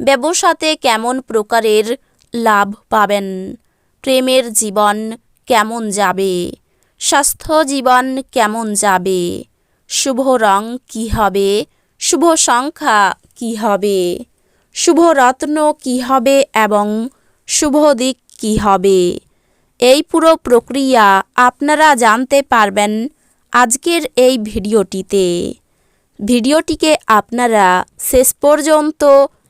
ব্যবসাতে কেমন প্রকারের লাভ পাবেন? প্রেমের জীবন কেমন যাবে? স্বাস্থ্য জীবন কেমন যাবে? শুভ রং কী হবে? শুভ সংখ্যা কী হবে? শুভ রত্ন কী হবে এবং শুভ দিক কী হবে? এই পুরো প্রক্রিয়া আপনারা জানতে পারবেন আজকের এই ভিডিওটিতে। ভিডিওটিকে আপনারা শেষ পর্যন্ত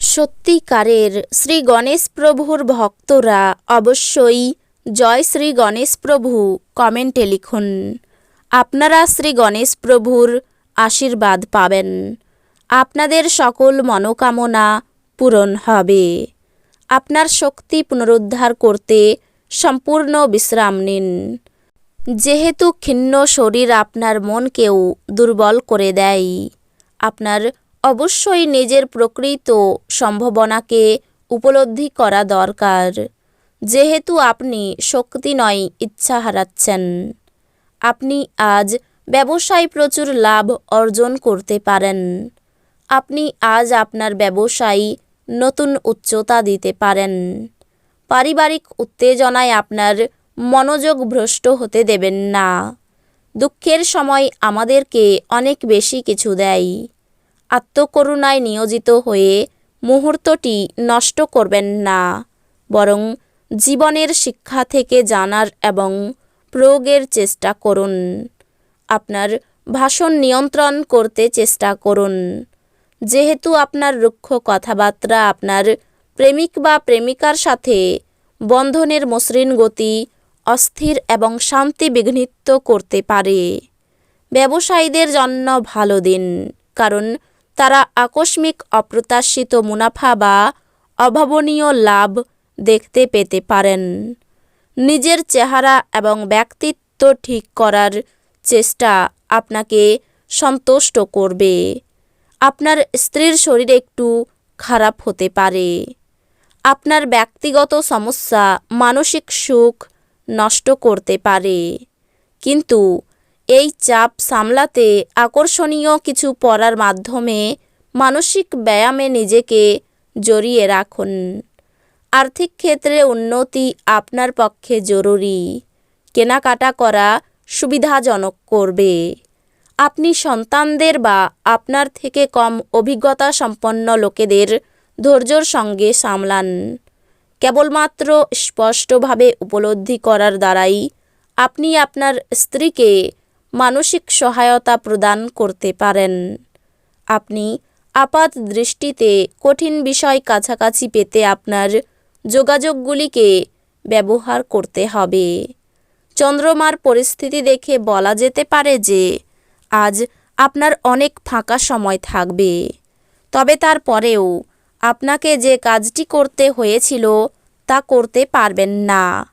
সত্যিকারের শ্রী গণেশ প্রভুর ভক্তরা অবশ্যই জয় শ্রী গণেশ প্রভু কমেন্টে লিখুন। আপনারা শ্রী গণেশ প্রভুর আশীর্বাদ পাবেন। আপনাদের সকল মনোকামনা পূরণ হবে। আপনার শক্তি পুনরুদ্ধার করতে সম্পূর্ণ বিশ্রাম নিন। যেহেতু ক্ষীণ শরীর আপনার মনকেও দুর্বল করে দেয়, আপনার অবশ্যই নিজের প্রকৃত সম্ভাবনাকে উপলব্ধি করা দরকার। যেহেতু আপনি শক্তি নয়, ইচ্ছা হারাচ্ছেন। আপনি আজ ব্যবসায় প্রচুর লাভ অর্জন করতে পারেন। আপনি আজ আপনার ব্যবসায় নতুন উচ্চতা দিতে পারেন। পারিবারিক উত্তেজনায় আপনার মনোযোগ ভ্রষ্ট হতে দেবেন না। দুঃখের সময় আমাদেরকে অনেক বেশি কিছু দেয়। আত্মকরুণায় নিয়োজিত হয়ে মুহূর্তটি নষ্ট করবেন না, বরং জীবনের শিক্ষা থেকে জানার এবং প্রয়োগের চেষ্টা করুন। আপনার ভাষণ নিয়ন্ত্রণ করতে চেষ্টা করুন। যেহেতু আপনার রুক্ষ কথাবার্তা আপনার প্রেমিক বা প্রেমিকার সাথে বন্ধনের মসৃণ গতি, অস্থির এবং শান্তি বিঘ্নিত করতে পারে। ব্যবসায়ীদের জন্য ভালো দিন, কারণ তারা আকস্মিক অপ্রত্যাশিত মুনাফা বা অভাবনীয় লাভ দেখতে পেতে পারেন। নিজের চেহারা এবং ব্যক্তিত্ব ঠিক করার চেষ্টা আপনাকে সন্তুষ্ট করবে। আপনার স্ত্রীর শরীর একটু খারাপ হতে পারে। আপনার ব্যক্তিগত সমস্যা মানসিক সুখ নষ্ট করতে পারে। কিন্তু এই চাপ সামলাতে আকর্ষণীয় কিছু পড়ার মাধ্যমে মানসিক ব্যায়ামে নিজেকে জড়িয়ে রাখুন। আর্থিক ক্ষেত্রে উন্নতি আপনার পক্ষে জরুরি। কেনাকাটা করা সুবিধাজনক করবে। আপনি সন্তানদের বা আপনার থেকে কম অভিজ্ঞতা সম্পন্ন লোকেদের ধৈর্যর সঙ্গে সামলান। কেবলমাত্র স্পষ্টভাবে উপলব্ধি করার দ্বারাই আপনি আপনার স্ত্রীকে মানসিক সহায়তা প্রদান করতে পারেন। আপনি আপাত দৃষ্টিতে কঠিন বিষয় কাছাকাছি পেতে আপনার যোগাযোগগুলিকে ব্যবহার করতে হবে। চন্দ্রমার পরিস্থিতি দেখে বলা যেতে পারে যে, আজ আপনার অনেক ফাঁকা সময় থাকবে। তবে তারপরেও আপনাকে যে কাজটি করতে হয়েছিল তা করতে পারবেন না।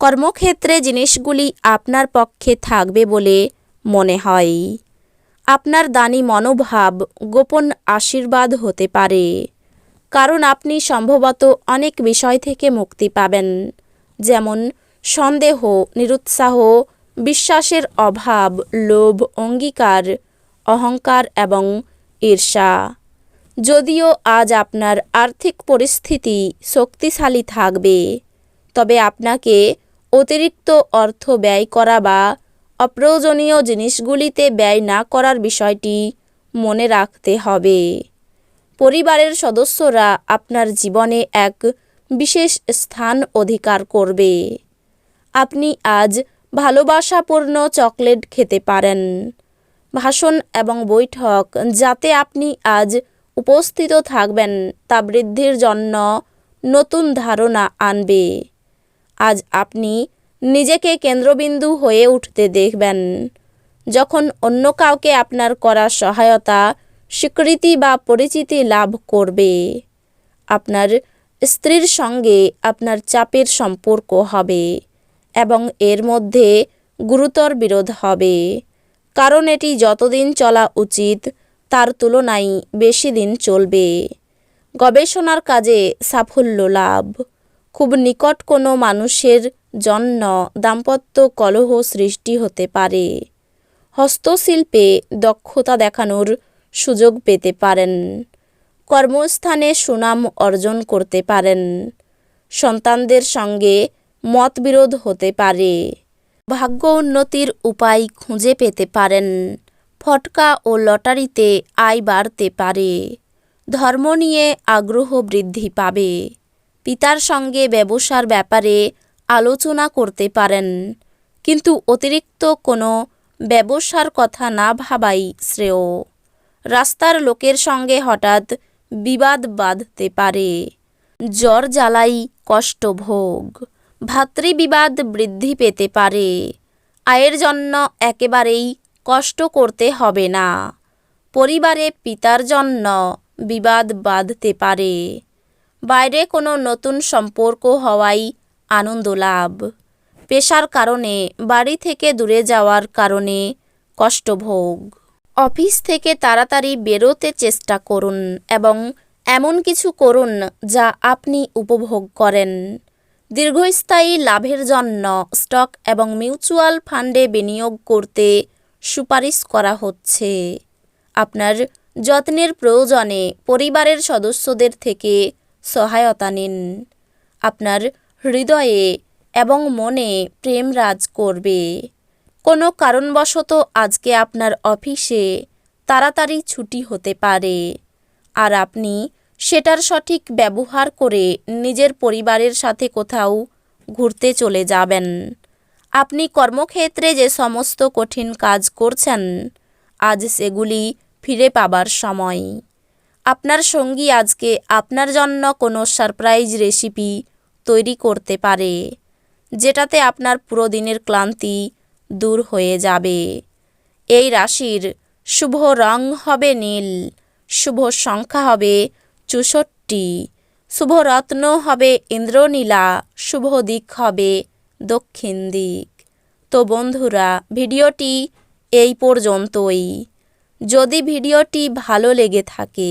কর্মক্ষেত্রে জিনিসগুলি আপনার পক্ষে থাকবে বলে মনে হয়। আপনার দানি মনোভাব গোপন আশীর্বাদ হতে পারে, কারণ আপনি সম্ভবত অনেক বিষয় থেকে মুক্তি পাবেন, যেমন সন্দেহ, নিরুৎসাহ, বিশ্বাসের অভাব, লোভ, অঙ্গীকার, অহংকার এবং ঈর্ষা। যদিও আজ আপনার আর্থিক পরিস্থিতি শক্তিশালী থাকবে, তবে আপনাকে অতিরিক্ত অর্থ ব্যয় করা বা অপ্রয়োজনীয় জিনিসগুলিতে ব্যয় না করার বিষয়টি মনে রাখতে হবে। পরিবারের সদস্যরা আপনার জীবনে এক বিশেষ স্থান অধিকার করবে। আপনি আজ ভালোবাসাপূর্ণ চকলেট খেতে পারেন। ভাষণ এবং বৈঠক যাতে আপনি আজ উপস্থিত থাকবেন তা বৃদ্ধির জন্য নতুন ধারণা আনবে। আজ আপনি নিজেকে কেন্দ্রবিন্দু হয়ে উঠতে দেখবেন। যখন অন্য কাউকে আপনার করা সহায়তা, স্বীকৃতি বা পরিচিতি লাভ করবে, আপনার স্ত্রীর সঙ্গে আপনার চাপের সম্পর্ক হবে এবং এর মধ্যে গুরুতর বিরোধ হবে। কারণ এটি যতদিন চলা উচিত, তার তুলনায় বেশি দিন চলবে। গবেষণার কাজে সাফল্য লাভ। খুব নিকট কোনো মানুষের জন্য দাম্পত্য কলহ সৃষ্টি হতে পারে। হস্তশিল্পে দক্ষতা দেখানোর সুযোগ পেতে পারেন। কর্মস্থানে সুনাম অর্জন করতে পারেন। সন্তানদের সঙ্গে মতবিরোধ হতে পারে। ভাগ্য উন্নতির উপায় খুঁজে পেতে পারেন। ফটকা ও লটারিতে আয় বাড়তে পারে। ধর্ম নিয়ে আগ্রহ বৃদ্ধি পাবে। পিতার সঙ্গে ব্যবসার ব্যাপারে আলোচনা করতে পারেন। কিন্তু অতিরিক্ত কোনো ব্যবসার কথা না ভাবাই শ্রেয়। রাস্তার লোকের সঙ্গে হঠাৎ বিবাদ বাঁধতে পারে। জ্বর জ্বালাই কষ্টভোগ ভাতৃবিবাদ বৃদ্ধি পেতে পারে। আয়ের জন্য একেবারেই কষ্ট করতে হবে না। পরিবারে পিতার জন্য বিবাদ বাঁধতে পারে। বাইরে কোনো নতুন সম্পর্ক হওয়াই আনন্দ লাভ পেশার কারণে, বাড়ি থেকে দূরে যাওয়ার কারণে কষ্টভোগ। অফিস থেকে তাড়াতাড়ি বেরোতে চেষ্টা করুন এবং এমন কিছু করুন যা আপনি উপভোগ করেন। দীর্ঘস্থায়ী লাভের জন্য স্টক এবং মিউচুয়াল ফান্ডে বিনিয়োগ করতে সুপারিশ করা হচ্ছে। আপনার যত্নের প্রয়োজনে পরিবারের সদস্যদের থেকে সহায়তা নিন আপনার হৃদয়ে এবং মনে প্রেম রাজ করবে। কোনো কারণবশত আজকে আপনার অফিসে তাড়াতাড়ি ছুটি হতে পারে। আর আপনি সেটার সঠিক ব্যবহার করে নিজের পরিবারের সাথে কোথাও ঘুরতে চলে যাবেন। আপনি কর্মক্ষেত্রে যে সমস্ত কঠিন কাজ করছেন, আজ সেগুলি ফিরে পাবার সময়। আপনার সঙ্গী আজকে আপনার জন্য কোনো সারপ্রাইজ রেসিপি তৈরি করতে পারে, যেটাতে আপনার পুরো দিনের ক্লান্তি দূর হয়ে যাবে। এই রাশির শুভ রং হবে নীল, শুভ সংখ্যা হবে চৌষট্টি, শুভ রত্ন হবে ইন্দ্রনীলা, শুভ দিক হবে দক্ষিণ দিক। তো বন্ধুরা, ভিডিওটি এই পর্যন্তই। যদি ভিডিওটি ভালো লেগে থাকে